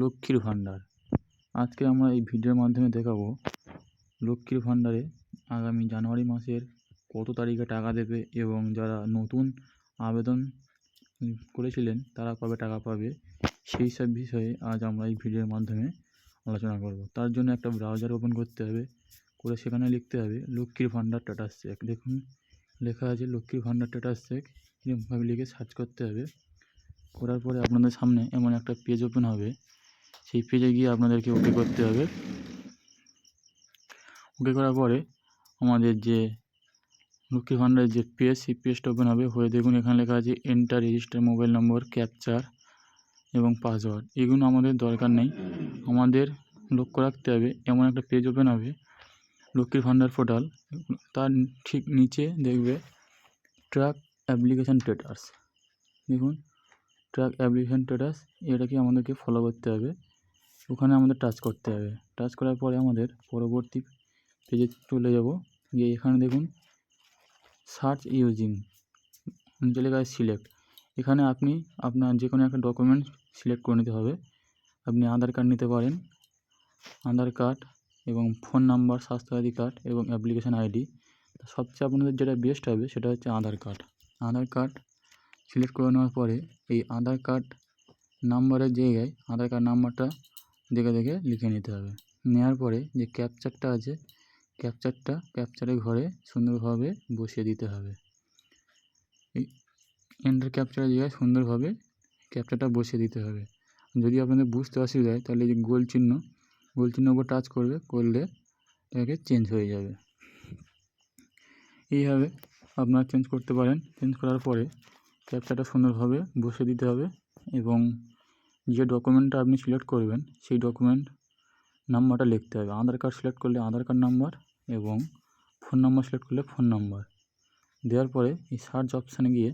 লক্ষ্মীর ভাণ্ডার। আজকে আমরা এই ভিডিওর মাধ্যমে দেখাবো লক্ষ্মীর ভাণ্ডারে আগামী জানুয়ারি মাসের কত তারিখে টাকা দেবে এবং যারা নতুন আবেদন করেছিলেন, তারা কবে টাকা পাবে সেই সব বিষয়ে আজ আমরা এই ভিডিওর মাধ্যমে আলোচনা করব। তার জন্য একটা ব্রাউজার ওপেন করতে হবে, করে সেখানে লিখতে হবে লক্ষ্মীর ভাণ্ডার স্ট্যাটাস চেক দেখুন, লেখা আছে লক্ষ্মীর ভাণ্ডার স্ট্যাটাস চেক এরকমভাবে লিখে সার্চ করতে হবে। করার পরে আপনাদের সামনে এমন একটা পেজ ওপেন হবে। সেই পেজে গিয়ে আপনাদেরকে ওকে করতে হবে। ওকে করার পরে আমাদের যে লক্ষ্মীর ভাণ্ডারের যে পেজ সেই পেজটা ওপেন হবে। হয়ে দেখুন এখানে লেখা আছে enter register mobile number captcha এবং পাসওয়ার্ড এগুলো আমাদের দরকার নেই। আমাদের লক্ষ্য রাখতে হবে, এমন একটা পেজ ওপেন হবে লক্ষ্মীর ভাণ্ডার পোর্টাল তার ঠিক নিচে দেখবে ট্র্যাক অ্যাপ্লিকেশান স্ট্যাটাস দেখুন ট্র্যাক অ্যাপ্লিকেশান স্ট্যাটাস এটাকে আমাদেরকে ফলো করতে হবে? ওখানে আমাদের টাচ করতে হবে। টাচ করার পরে আমাদের পরবর্তী পেজে চলে যাব। গিয়ে এখানে দেখুন সার্চ ইউজিং নিচে লেখা সিলেক্ট এখানে আপনি আপনার যে কোনো একটা ডকুমেন্ট সিলেক্ট করে নিতে হবে। আপনি আধার কার্ড নিতে পারেন, আধার কার্ড এবং ফোন নাম্বার স্বাস্থ্যসাথী কার্ড এবং অ্যাপ্লিকেশান আইডি। সবচেয়ে আপনাদের যেটা বেস্ট হবে সেটা হচ্ছে Aadhaar card Aadhaar card select করে নেওয়ার পরে এই আধার কার্ড নাম্বারের জায়গায় আধার কার্ড নাম্বারটা দেখে দেখে লিখে নিতে হবে। নেওয়ার পরে যে ক্যাপচারটা আছে ক্যাপচারটা ক্যাপচারের ঘরে সুন্দরভাবে বসিয়ে দিতে হবে। এই এন্টার ক্যাপচারের জায়গায় সুন্দরভাবে ক্যাপচারটা বসিয়ে দিতে হবে। যদি আপনাদের বুঝতে অসুবিধা হয়, তাহলে যে গোল চিহ্ন গোল চিহ্ন উপর টাচ করবে, করলে এটাকে চেঞ্জ হয়ে যাবে। এইভাবে আপনারা চেঞ্জ করতে পারেন। চেঞ্জ করার পরে ক্যাপচারটা সুন্দরভাবে বসিয়ে দিতে হবে এবং যে ডকুমেন্টটা আপনি সিলেক্ট করবেন, সেই ডকুমেন্ট নাম্বারটা লিখতে হবে। আধার কার্ড সিলেক্ট করলে আধার কার্ড নাম্বার এবং ফোন নাম্বার সিলেক্ট করলে ফোন নাম্বার দেওয়ার পরে এই সার্চ অপশানে গিয়ে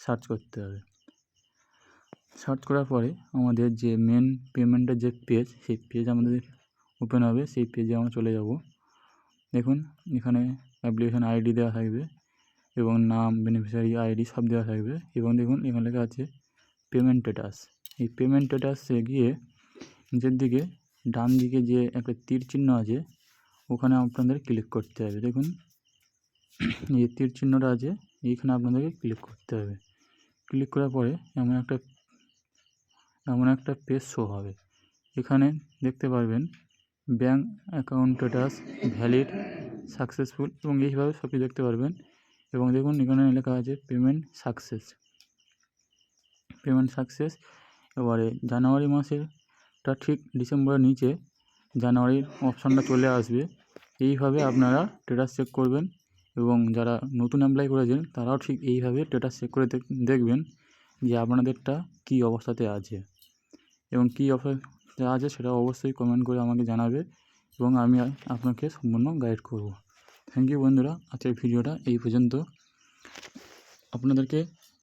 সার্চ করতে হবে। সার্চ করার পরে আমাদের যে মেন পেমেন্টের যে পেজ সেই পেজ আমাদের ওপেন হবে। সেই পেজে আমরা চলে যাব। দেখুন, এখানে অ্যাপ্লিকেশান আইডি দেওয়া থাকবে এবং নাম বেনিফিশিয়ারি আইডি সব দেওয়া থাকবে। এবং দেখুন, এখানে লেখা আছে পেমেন্ট স্ট্যাটাস এই পেমেন্ট স্ট্যাটাসে গিয়ে নিচের দিকে ডান দিকে যে একটা তীর চিহ্ন আছে, ওখানে আপনাদের ক্লিক করতে হবে। দেখুন, এই তীর চিহ্নটা আছে, এইখানে আপনাদেরকে ক্লিক করতে হবে। ক্লিক করার পরে এমন একটা এমন একটা পেজ শো হবে। এখানে দেখতে পারবেন bank account status valid successful এবং এইভাবে সব কিছু দেখতে পারবেন। এবং দেখুন, এখানে লেখা আছে পেমেন্ট সাকসেস পেমেন্ট সাকসেস এবারে জানুয়ারি মাসেরটা ঠিক ডিসেম্বরের নিচে জানুয়ারির অপশানটা চলে আসবে। এইভাবে আপনারা স্ট্যাটাস চেক করবেন এবং যারা নতুন অ্যাপ্লাই করেছেন তারাও ঠিক এইভাবে স্ট্যাটাস চেক করে দেখবেন যে আপনাদেরটা কী অবস্থাতে আছে। এবং কী অবস্থাতে আছে সেটা অবশ্যই কমেন্ট করে আমাকে জানাবে এবং আমি আপনাকে সম্পূর্ণ গাইড করব। থ্যাংক ইউ বন্ধুরা, আজকের ভিডিওটা এই পর্যন্ত। আপনাদেরকে